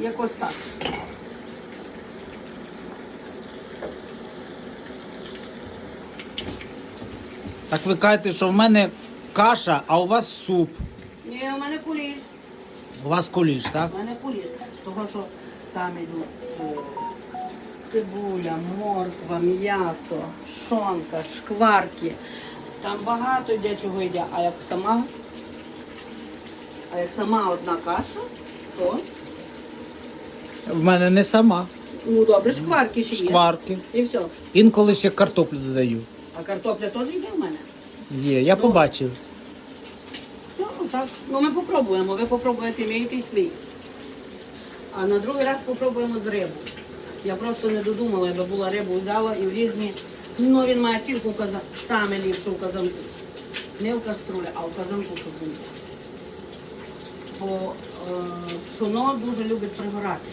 якось так. Так ви кажете, що в мене каша, а у вас суп. Ні, у мене куліш. У вас куліш, так? У мене куліш. Того, що там йдуть е, цибуля, морква, м'ясо, шонка, шкварки. Там багато йде чого йде. А як сама, а як сама одна каша, то В мене не сама. ну добре, шкварки ще є. Шкварки. І все. Інколи ще картоплю додаю. А картопля теж йде в мене. Є, я побачив. Ну, так. Ну, ми попробуємо. Ви попробуєте мій свій. А на другий раз попробуємо з рибу. Я просто не додумала, якби була рибу взяла і в різні. Ну, він має тільки в казанку, саме ліпше в казанку. Не в каструлі, а в казанку щоб було. Бо е, пшоно дуже любить пригорати.